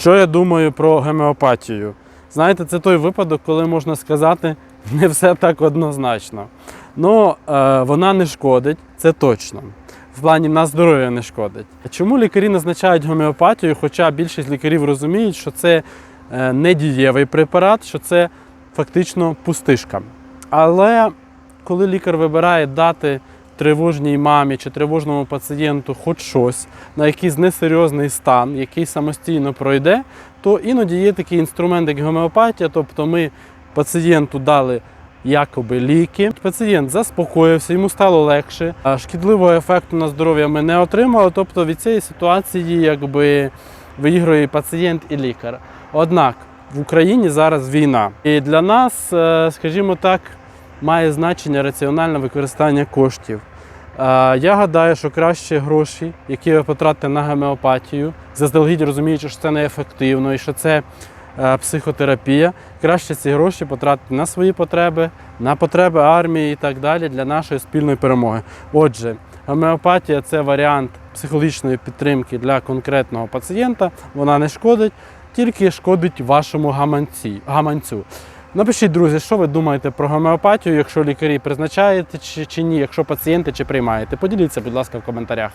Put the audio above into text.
Що я думаю про гомеопатію? Знаєте, це той випадок, коли можна сказати, не все так однозначно. Ну, е, вона не шкодить, це точно. В плані на здоров'я не шкодить. Чому лікарі назначають гомеопатію? Хоча більшість лікарів розуміють, що це е, не дієвий препарат, що це фактично пустишка. Але коли лікар вибирає дати тривожній мамі чи тривожному пацієнту хоч щось на якийсь несерйозний стан, який самостійно пройде, то іноді є такий інструмент, як гомеопатія, тобто ми пацієнту дали якоби ліки. Пацієнт заспокоївся, йому стало легше. А шкідливого ефекту на здоров'я ми не отримали. Тобто від цієї ситуації якби виігрує і пацієнт і лікар. Однак в Україні зараз війна. І для нас, е, скажімо так, має значення раціональне використання коштів. Я гадаю, що краще гроші, які ви потратите на гомеопатію, заздалегідь розуміючи, що це неефективно і що це е, психотерапія, краще ці гроші потратити на свої потреби, на потреби армії і так далі для нашої спільної перемоги. Отже, гомеопатія це варіант психологічної підтримки для конкретного пацієнта. Вона не шкодить, тільки шкодить вашому гаманці, гаманцю. Напишіть, друзі, що ви думаєте про гомеопатію, якщо лікарі призначаєте чи, чи ні, якщо пацієнти чи приймаєте. Поділіться, будь ласка, в коментарях.